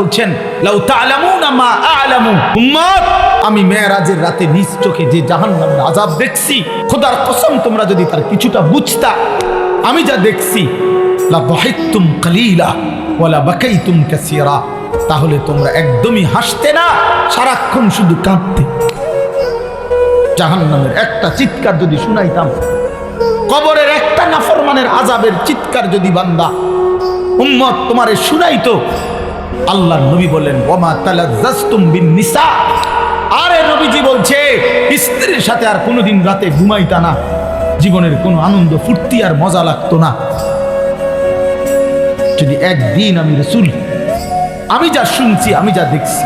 বলছেন, লাউ মা আ'লামু। উম্মত, আমি রাতে নিজ চোখে যে জাহান্নামের দেখছি, খোদার কসম তোমরা যদি তার কিছুটা বুঝতা, আমি যা দেখছি, লা বাকাইতুম কাসীরা। তাহলে তোমরা একদমই হাসতে না, সারাক্ষণ শুধু কাঁদতে। জাহান্নামের একটা চিৎকার যদি শুনাইতাম, কবরের একটা নাফরমানের আজাবের চিৎকার যদি বান্দা উম্মত তোমারে শুনাইতো আল্লাহ নবী বলেন ওমা তালাজ্জাস্তুম বিন নিসা আরে নবীজি বলছে, স্ত্রীর সাথে আর কোনোদিন রাতে ঘুমাইতা না। জীবনের কোনো আনন্দ, ফুর্তি আর মজা লাগতো না। যদি একদিন আমি রসুল, আমি যা শুনছি, আমি যা দেখছি।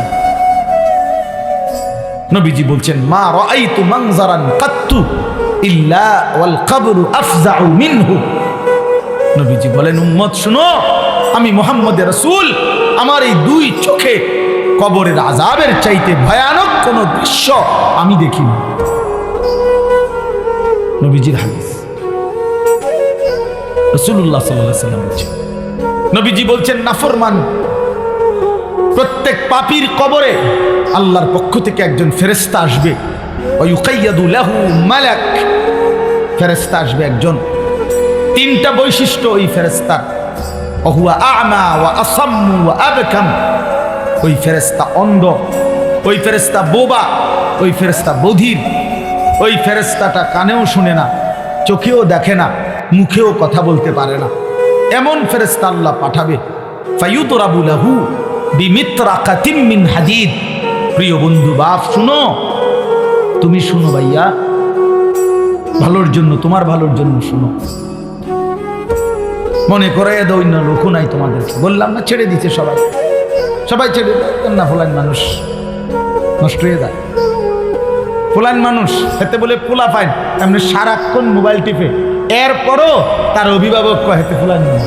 নবীজি বলছেন, মা রাই রাআইতু মানজারান কাত্তু ইল্লা ওয়াল কবরু আফজাউ মিনহু। নবীজি বলেন, উম্মত, শুনো। আমি মোহাম্মদ রসুল, আমার এই দুই চোখে কবরের আজাবের চাইতে ভয়ানক কোন দৃশ্য আমি দেখিনি। নবীজি বলছেন নাফরমান প্রত্যেক পাপীর কবরে আল্লাহর পক্ষ থেকে একজন ফেরেস্তা আসবে। ফেরেস্তা আসবে একজন। তিনটা বৈশিষ্ট্য ওই ফেরেস্তার অহুয়া আমা ওয়া আসাম্মু ওয়া আবকাম। ওই ফেরেস্তা অন্ধ, ওই ফেরেস্তা বোবা, ওই ফেরেস্তা বধির, ওই ফেরেস্তাটা কানেও শুনে না, চোখেও দেখে না, মুখেও কথা বলতে পারে না। এমন ফেরেস্তা আল্লাহ পাঠাবে, ফায়ুতরাবু লাহু বিমিত্রা কাতিম মিন হাদিদ। প্রিয় বন্ধু, বাপ, শুনো, তুমি শুনো ভাইয়া, ভালোর জন্য, তোমার ভালোর জন্য শুনো। মনে করে দৈন্য লোক নাই তোমাদের বললাম না, ছেড়ে দিচ্ছে সবাই। সবাই ছেড়ে না ফোলাইন মানুষ? নষ্ট হয়ে যায়। ফোলাইন মানুষ, হেতে বলে পোলা ফাইন। এমনি সারাক্ষণ মোবাইল টিপে। এরপরও তার অভিভাবক কয়, হেতে ফোলাইন মানুষ।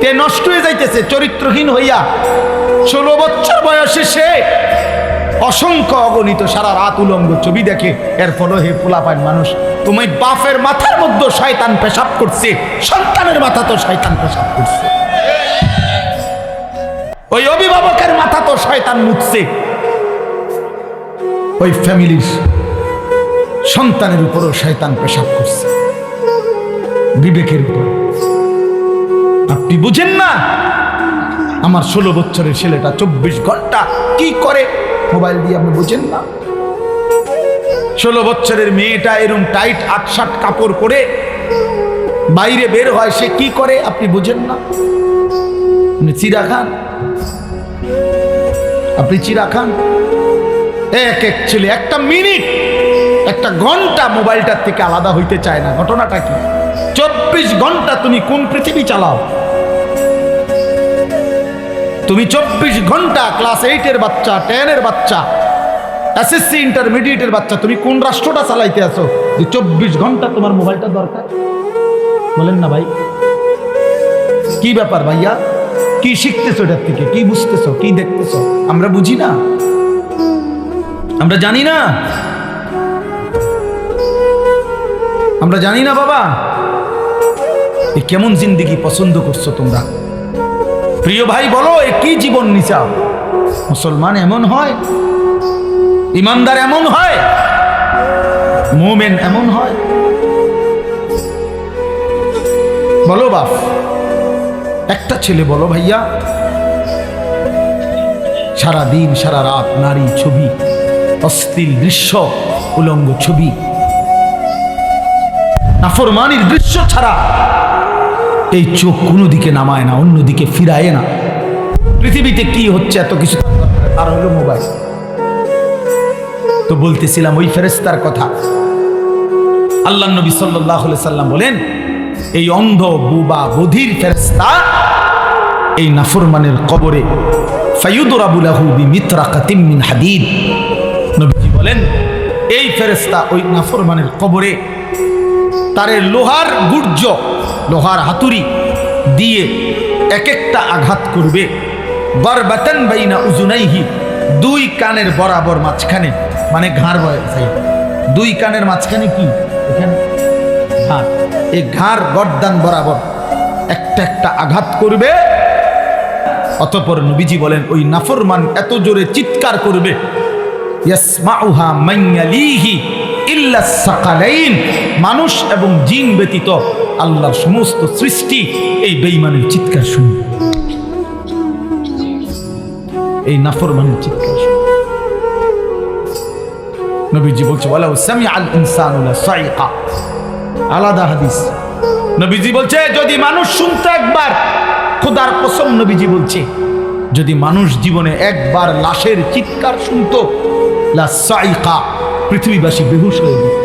তে নষ্ট হয়ে যাইতেছে, চরিত্রহীন হইয়া। ষোলো বছর বয়সে সে অসংখ্য অগণিত সারা রাত উলঙ্গ ছবি দেখে। এর ফলে হে পায় মানুষ। তুমি বাপের মাথার মধ্যে শয়তান পেশাব করছে, সন্তানের মাথা তো শয়তান পেশাব করছে। ওই অভিভাবকের মাথা তো শয়তান মুছছে। ওই ফ্যামিলির সন্তানের উপরও শয়তান পেশাব করছে। বিবেকের উপর। আপনি বুঝেন না, আমার ষোলো বছরের ছেলেটা চব্বিশ ঘণ্টা কি করে মোবাইল দিয়ে আপনি বুঝেন না? ষোলো বছরের মেয়েটা এরম টাইট আটসাট কাপড় পরে বাইরে বের হয়, সে কি করে আপনি বুঝেন না? আপনি চিরা খান। আপনি চিরা খান। এক এক ছেলে, একটা মিনিট, একটা ঘণ্টা মোবাইলটার থেকে আলাদা হইতে চায় না। ঘটনাটা কি? চব্বিশ ঘণ্টা তুমি কোন পৃথিবী চালাও? তুমি চব্বিশ ঘণ্টা ক্লাস এইটের বাচ্চা, টেনের বাচ্চা এসএসসি ইন্টারমিডিয়েটের বাচ্চা, তুমি কোন রাষ্ট্রটা চালাইতে আছো? যে চব্বিশ ঘণ্টা তোমার মোবাইলটা দরকার। বলেন না ভাই। কি ব্যাপার ভাইয়া? কি শিখতেছো এটার থেকে? কি বুঝতেছো? কি দেখতেছো? আমরা বুঝি না? আমরা জানি না? আমরা জানি না বাবা। এ কেমন জিন্দিগি পছন্দ করছ তোমরা? প্রিয় ভাই, বলো, এ কি জীবন নিচাও মুসলমান এমন হয় ইমানদার এমন হয়, মোমেন এমন হয়। বলো বাপ, একটা ছেলে বলো ভাইয়া সারা দিন সারা রাত নারী ছবি অস্থির দৃশ্য, উলঙ্গ ছবি, নাফরমানির দৃশ্য ছাড়া এই চোখ কোনো দিকে নামায় না, অন্যদিকে ফিরায় না। পৃথিবীতে কি হচ্ছে এত কিছু? আর হলো মোবাইল। তো বলতেছিলাম ওই ফেরেস্তার কথা। আল্লাহ নবী সাল্লাহ সাল্লাম বলেন, এই অন্ধ, বুবা বধির ফেরেস্তা এই নাফরমানের কবরে ফাইয়ুদরাবুলাহু বিমিত্রা কাতিম হাদিদ। নবীজি বলেন, এই ফেরেস্তা ওই নাফরমানের কবরে তারে লোহার গুর্জ, লোহার হাতুড়ি দিয়ে এক একটা আঘাত করবে। বরবাতান বাইনা উজুনাইহি দুই কানের বরাবর মাঝখানে মানে ঘাড় বয় দুই কানের মাঝখানে কি? এখানে ঘাড়। এই ঘাড় গর্দান বরাবর একটা একটা আঘাত করবে। অতপর নবীজি বলেন, ওই নাফরমান এত জোরে চিৎকার করবে মানুষ এবং জিন ব্যতীত আল্লাহর সমস্ত সৃষ্টি এই বেঈমানের চিৎকার শুনবে। এই নাফরমানের চিৎকার নবীজি বলছে, ওয়ালাউ সামি আল ইনসানু আলাদা হাদিস। নবীজি বলছে, যদি মানুষ শুনতো একবার, খোদার কসম নবীজি বলছে, যদি মানুষ জীবনে একবার লাশের চিৎকার শুনতো, লা পৃথিবীবাসী বেহুশ হয়ে যেত।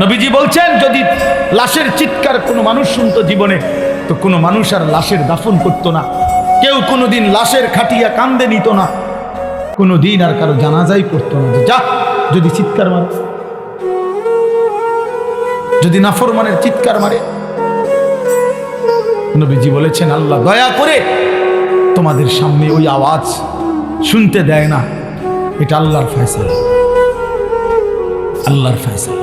নবীজি বলছেন, যদি লাশের চিৎকার কোনো মানুষ শুনতো জীবনে তো কোনো মানুষ আর লাশের দাফন করতো না। কেউ কোনোদিন লাশের খাটিয়া কান্দে নিত না। কোনো দিন আর কারও জানাজাই করতো না। যা, যদি চিৎকার মারে। যদি নাফরমানের চিৎকার মারে। নবীজি বলেছেন, আল্লাহ দয়া করে তোমাদের সামনে ওই আওয়াজ শুনতে দেয় না। এটা আল্লাহর ফয়সালা। আল্লাহর ফয়সালা।